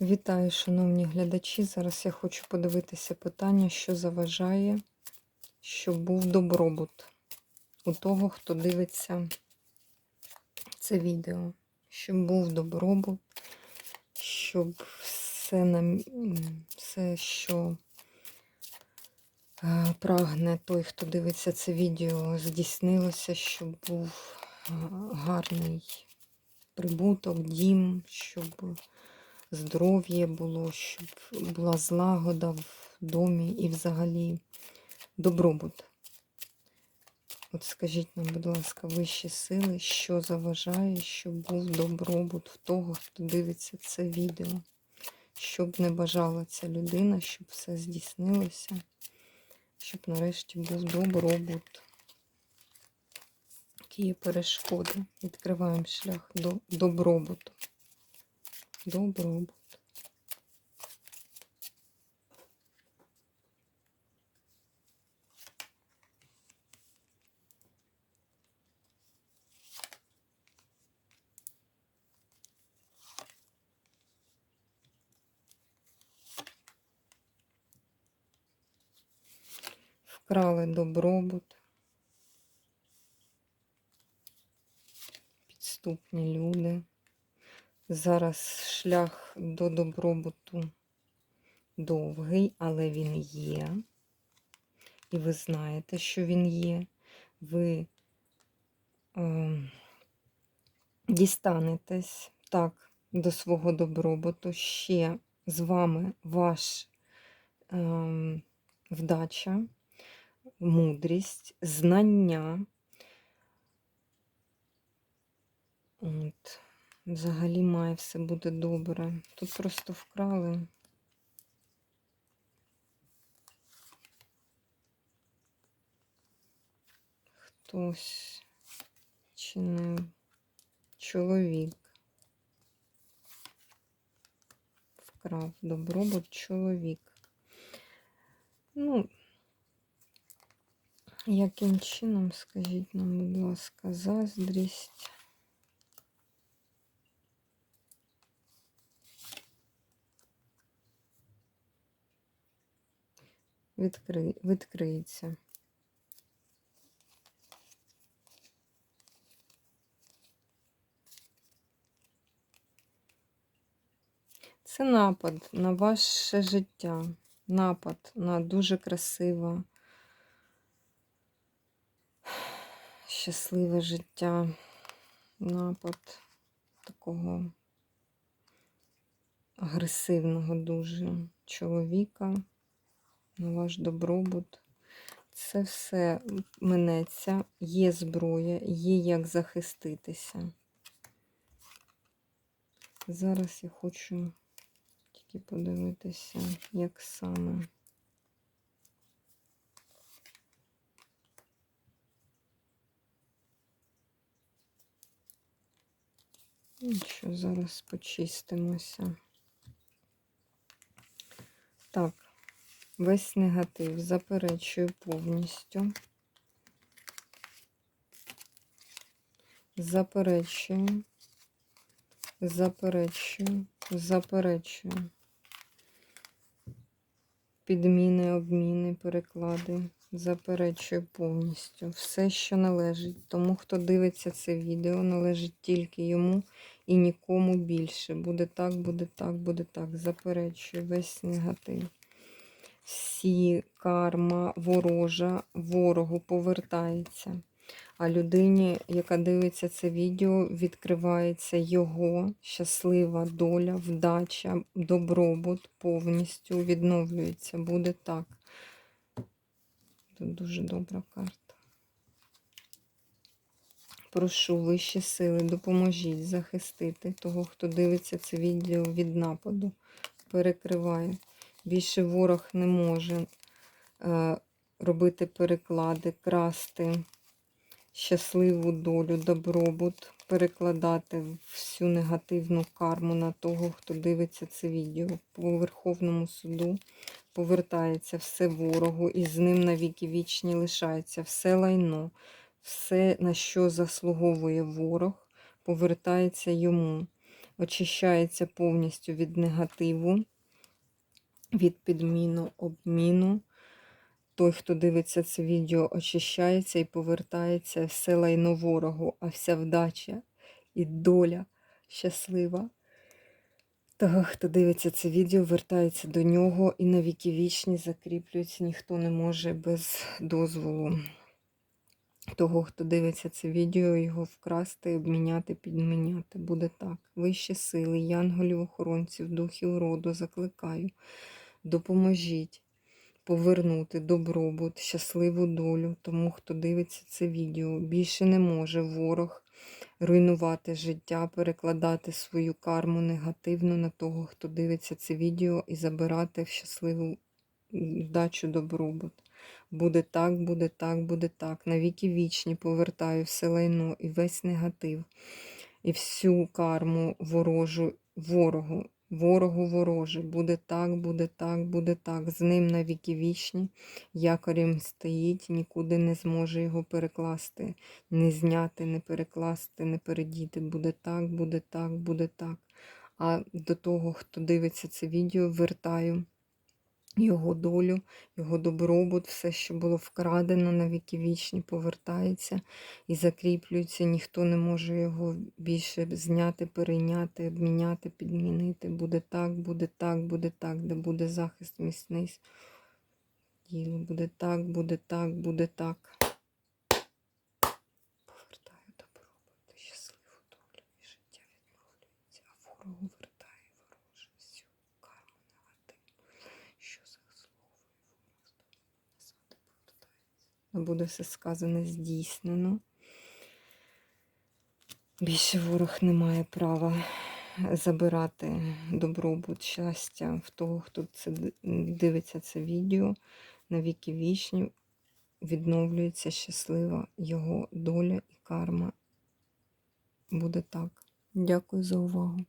Вітаю, шановні глядачі. Зараз я хочу подивитися питання, що заважає, щоб був добробут у того, хто дивиться це відео. Щоб був добробут, щоб все, нам, все що е, прагне той, хто дивиться це відео, здійснилося, щоб був е, гарний прибуток, дім, щоб здоров'я було, щоб була злагода в домі і взагалі добробут. От скажіть нам, будь ласка, вищі сили, що заважає, щоб був добробут в того, хто дивиться це відео, щоб не бажала ця людина, щоб все здійснилося, щоб нарешті був добробут. Які є перешкоди. Відкриваємо шлях до добробуту. Добробут. Вкрали добробут. Підступні люди. Зараз шлях до добробуту довгий, але він є. І ви знаєте, що він є. Ви е, дістанетесь так до свого добробуту. Ще з вами ваш е, вдача, мудрість, знання. От. Взагалі має все бути добре. Тут просто вкрали. Хтось чи не чоловік. Вкрав добробут чоловік. Ну, яким чином, скажіть нам, будь ласка, заздрість. Відкри... відкриється. Це напад на ваше життя, напад на дуже красиве, щасливе життя, напад такого агресивного дуже чоловіка на ваш добробут. Це все минеться, є зброя, є як захиститися. Зараз я хочу тільки подивитися, як саме. Нічого, зараз почистимося. Так. Весь негатив заперечую повністю. Заперечую, заперечую, заперечую. Підміни, обміни, переклади. Заперечую повністю. Все, що належить. Тому, хто дивиться це відео, належить тільки йому і нікому більше. Буде так, буде так, буде так. Заперечую весь негатив всі карма ворожа ворогу повертається. А людині, яка дивиться це відео, відкривається його щаслива доля, вдача, добробут повністю відновлюється. Буде так. Тут дуже добра карта. Прошу вищі сили, допоможіть захистити того, хто дивиться це відео від нападу. Перекриває. Більше ворог не може е, робити переклади, красти щасливу долю, добробут, перекладати всю негативну карму на того, хто дивиться це відео. По Верховному суду повертається все ворогу, і з ним навіки вічні лишається все лайно, все, на що заслуговує ворог, повертається йому. очищається повністю від негативу, від підміну, обміну. Той, хто дивиться це відео, очищається і повертається все лайно ворогу, а вся вдача і доля щаслива. Того, хто дивиться це відео, вертається до нього і на віки вічні закріплюється. Ніхто не може без дозволу того, хто дивиться це відео, його вкрасти, обміняти, підміняти. Буде так. Вищі сили, янголів, охоронців, духів роду закликаю. Допоможіть повернути добробут, щасливу долю тому, хто дивиться це відео. Більше не може ворог руйнувати життя, перекладати свою карму негативно на того, хто дивиться це відео, і забирати в щасливу вдачу добробут. Буде так, буде так, буде так. Навіки вічні повертаю все лайно і весь негатив, і всю карму ворожу, ворогу, ворогу ворожий. Буде так, буде так, буде так. З ним навіки вічні. Якорем стоїть, нікуди не зможе його перекласти, не зняти, не перекласти, не передіти. Буде так, буде так, буде так. А до того, хто дивиться це відео, вертаю його долю, його добробут, все, що було вкрадено на віки вічні, повертається і закріплюється. Ніхто не може його більше зняти, перейняти, обміняти, підмінити. Буде так, буде так, буде так, де буде захист міцний. Діло буде так, буде так, буде так. Повертаю добробут, і щасливу долю, і життя відновлюється, а ворогу вертає вороже всю карму негативну, що заслуговує ворог назад повертається. Буде все сказане здійснено. Більше ворог не має права забирати добробут, щастя в того, хто це дивиться це відео на віки вічні. Відновлюється щаслива його доля і карма. Буде так. Дякую за увагу.